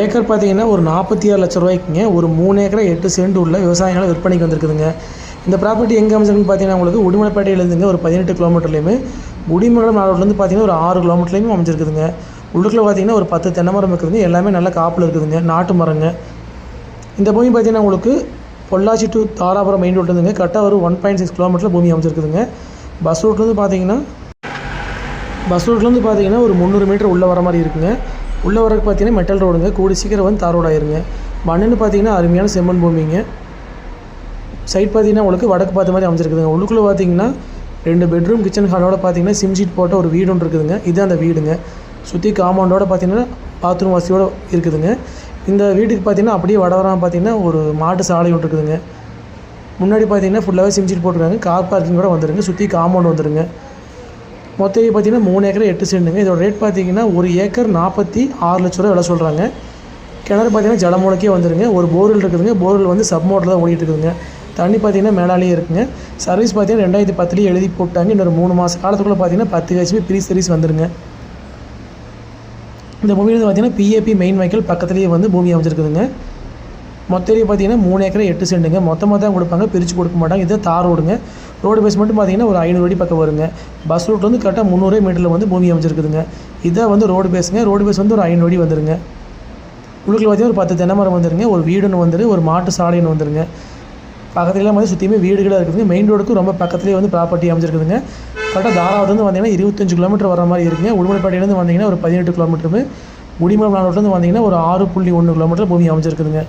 Acre பார்த்தீங்கன்னா ஒரு நாற்பத்தி ஆறு லட்ச ரூபாய்க்குங்க. ஒரு மூணு ஏக்கரை எட்டு சென்ட் உள்ள விவசாயங்களை விற்பனைக்கு வந்திருக்குதுங்க. இந்த ப்ராப்பர்ட்டி எங்கே அமைச்சிருக்குன்னு பார்த்தீங்கன்னா உங்களுக்கு உடுமலைப்பேட்டையிலேருந்துங்க ஒரு பதினெட்டு கிலோமீட்டர்லேயுமே குடிமங்கலம் நாடோட்லேருந்து பார்த்தீங்கன்னா ஒரு ஆறு கிலோமீட்டர்லேயுமே அமைச்சிருக்குதுங்க உள்ளுக்குள்ள பார்த்தீங்கன்னா ஒரு பத்து தென்னை மரம் இருக்குதுங்க. எல்லாமே நல்ல காப்பில் இருக்குதுங்க. நாட்டு மரங்க. இந்த பூமி பார்த்தீங்கன்னா உங்களுக்கு பொள்ளாச்சி டு தாராபுரம் மெயின் ரோட்லேருந்துங்க கரெக்டாக ஒரு ஒன் பாயிண்ட் சிக்ஸ் கிலோமீட்டரில் பூமி அமைச்சிருக்குதுங்க பஸ் ரூட்லேருந்து பார்த்தீங்கன்னா பஸ் ரூட்லேருந்து பார்த்தீங்கன்னா ஒரு முந்நூறு மீட்டர் உள்ளே வர மாதிரி இருக்குங்க. உள்ளே வரக்கு பார்த்தீங்கன்னா மெட்டல் ரோடுங்க கூடி சீக்கிரம் வந்து தார் ரோடாயிருங்க மண்ணுன்னு பார்த்தீங்கன்னா அருமையான செம்மண் பூமிங்க. சைட் பார்த்தீங்கன்னா உங்களுக்கு வடக்கு பார்த்த மாதிரி அமைஞ்சிருக்குதுங்க. உள்ளுக்குள்ளே பார்த்தீங்கன்னா ரெண்டு பெட்ரூம் கிச்சன் ஹாலோட பார்த்தீங்கன்னா சிம் ஷீட் போட்ட ஒரு வீடு ஒன்று இருக்குதுங்க. இது அந்த வீடுங்க. சுற்றி காம்பவுண்டோட பார்த்தீங்கன்னா பாத்ரூம் வசதியோடு இருக்குதுங்க. இந்த வீட்டுக்கு பார்த்தீங்கன்னா அப்படியே வடவரம் பார்த்தீங்கன்னா ஒரு மாட்டு சாலை ஒன்று இருக்குதுங்க. முன்னாடி பார்த்தீங்கன்னா ஃபுல்லாகவே சிம் ஷீட் போட்டிருக்காங்க. கார் பார்க்கிங்கோட வந்துருங்க. சுற்றி காம்பவுண்ட் வந்துருங்க. மொத்தம் பார்த்தீங்கன்னா மூணு ஏக்கர் எட்டு சென்ட்டுங்க. இதோட ரேட் பார்த்தீங்கன்னா ஒரு ஏக்கர் நாற்பத்தி ஆறு லட்ச ரூபா விலை சொல்கிறாங்க கிணறு பார்த்தீங்கன்னா ஜலமூலக்கே வந்துருங்க. ஒரு போர்வெல் இருக்குதுங்க. போர்வெல் வந்து சப் மோட்டில் தான் ஓடிட்டு இருக்குதுங்க. தண்ணி பார்த்தீங்கன்னா மேலாலேயே இருக்குங்க. சர்வீஸ் பார்த்தீங்கன்னா ரெண்டாயிரத்தி பத்துலேயே எழுதி போட்டாங்க. இன்னொரு மூணு மாத காலத்துக்குள்ளே பார்த்தீங்கன்னா பத்து ஹெச்பி ப்ரீ சர்வீஸ் வந்துருங்க. இந்த பூமியில் வந்து பார்த்தீங்கன்னா பிஏபி மெயின் வைக்கல் பக்கத்துலேயே வந்து பூமி அமைச்சிருக்குதுங்க மொத்த ஏரியா பார்த்தீங்கன்னா மூணு ஏக்கரை எட்டு சென்ட்டுங்க. மொத்தமாக தான் கொடுப்பாங்க. பிரித்து கொடுக்க மாட்டாங்க. இதை தார் ரோடுங்க. ரோடு பேஸ் மட்டும் பார்த்தீங்கன்னா ஒரு ஐநூறு அடி பக்கம் வருங்க. பஸ் ரூட் வந்து கரெக்டாக முந்நூறு மீட்டரில் வந்து பூமி அமைச்சிருக்குதுங்க இதான் வந்து ரோடு பேஸுங்க ரோடு பேஸ் வந்து ஒரு ஐநூறு அடி வந்துருங்க. உள்ளுக்குள்ள பார்த்தீங்கன்னா ஒரு பத்து தென்னை மரம் வந்துருங்க. ஒரு வீடுன்னு வந்துரு ஒரு மாட்டு சாலைன்னு வந்துருங்க. பக்கத்துலலாம் வந்து சுற்றியுமே வீடுகளாக இருக்குதுங்க. மெயின் ரோடுக்கு ரொம்ப பக்கத்துலேயே வந்து ப்ராப்பர்ட்டி அமைச்சிருக்குதுங்க கரெக்டாக தாராவதுலேருந்து வந்தீங்கன்னா இருபத்தஞ்சு கிலோமீட்டர் வர மாதிரி இருக்குங்க. உடுமலைப்பேட்டையிலேருந்து வந்தீங்கன்னா ஒரு பதினெட்டு கிலோமீட்டரு குடிமலம் நாளோட்லேருந்து வந்தீங்கன்னா ஒரு ஆறு புள்ளி ஒன்று கிலோமீட்டர் பூமி அமைச்சிருக்குதுங்க